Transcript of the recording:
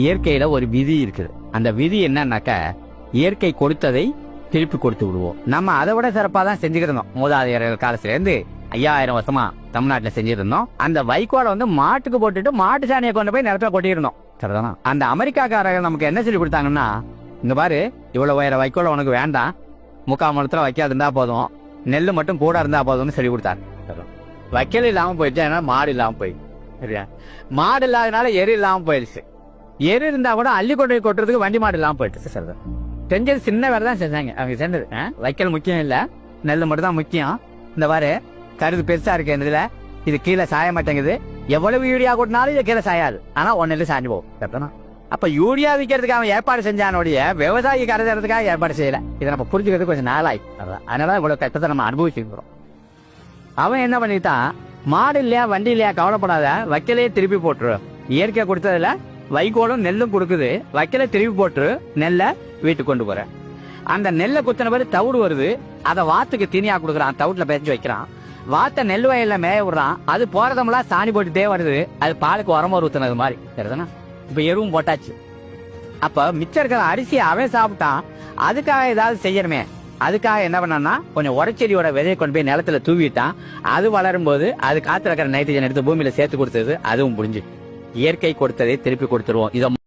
இயற்கையில ஒரு விதி இருக்குது. அந்த விதி என்னன்னாக்க இயற்கை கொடுத்ததை திருப்பி கொடுத்து விடுவோம். நம்ம அதை விட சிறப்பா தான் செஞ்சுக்கிட்டு மூதாதையர்கள் காலத்துல இருந்து ஐயாயிரம் வருஷமா தமிழ்நாட்டுல செஞ்சிருந்தோம் அந்த வைக்கோலை வந்து மாட்டுக்கு போட்டுட்டு மாட்டு சாணியை கொண்டு போய் நிலத்துல கொட்டியிருந்தோம் சரிதானா? அந்த அமெரிக்காக்காரர்கள் நமக்கு என்ன சொல்லி கொடுத்தாங்கன்னா இங்க பாரு இவ்வளவு உயர வைக்கோலை உனக்கு வேண்டாம். முக்கால் மரத்துல வைக்காது இருந்தா போதும். நெல் மட்டும் கூட இருந்தா போதும்னு சொல்லி கொடுத்தாரு. வைக்கல் இல்லாம போயிடுச்சு? ஏன்னா மாடு இல்லாம போயிடுச்சு. சரியா? மாடு இல்லாதனால எரி இல்லாம போயிடுச்சு எரு இருந்தா கூட அள்ளி கொண்டு போய் கொட்டுறதுக்கு வண்டி மாடு இல்லாம போயிடுச்சு சரிதான் செஞ்சது சின்ன வேலை தான் செஞ்சாங்க. அவங்க செஞ்சது? வைக்கல் முக்கியம் இல்ல. நெல் மட்டும் தான் முக்கியம். இந்த பாரு கருது பெருசா இருக்கு இதுல. இது கீழே சாய மாட்டேங்குது. எவ்வளவு யூரியா கொட்டினாலும் இது கீழே சாயாது. ஆனா ஒன்னு சாஞ்சு போகும்? அப்ப யூரியா விற்கிறதுக்கு அவன் ஏற்பாடு செஞ்சானோடைய விவசாயி கரைக்கிறதுக்காக ஏற்பாடு செய்யல. இதை நம்ம புரிஞ்சுக்கிறது கொஞ்சம் நாளாய் அதனால இவ்வளவு கஷ்டத்தை நம்ம அனுபவிச்சுக்கிறோம் அவன் என்ன பண்ணிட்டான்? மாடு இல்லையா வண்டி இல்லையா கவலைப்படாத. வைக்கலையே திருப்பி போட்டுரு. இயற்கை கொடுத்ததுல வைகோலும் நெல்லும் கொடுக்குது. வைக்கல திருப்பி போட்டு நெல்லை வீட்டுக்கு கொண்டு போறேன். அந்த நெல்லை குத்தின பிறகு தவிடு வருது. அதை வாத்துக்கு தீனியா கொடுக்குறான். தவிட்டுல பெஞ்சு வைக்கிறான். வாத்த நெல் வயல்ல மேய விடுறான். அது போறதமெல்லாம் சாணி போட்டுட்டே வருது. அது பாலுக்கு உரம ஊத்துனது மாதிரி. சரிதானா? இப்ப எருவும் போட்டாச்சு. அப்ப மிச்சம் இருக்கிற அரிசியை அவன் சாப்பிட்டான். அதுக்காக ஏதாவது செய்யணுமே. அதுக்காக என்ன பண்ணான்னா கொஞ்சம் உரச்செடியோட விதையை கொண்டு போய் நிலத்துல தூவிட்டான். அது வளரும் போது அது காத்துல இருக்கிற நைட்ரஜன் எடுத்து பூமியில சேர்த்து கொடுத்தது அதுவும் புரிஞ்சு இயற்கை கொடுத்ததை திருப்பி கொடுத்துருவோம். இதை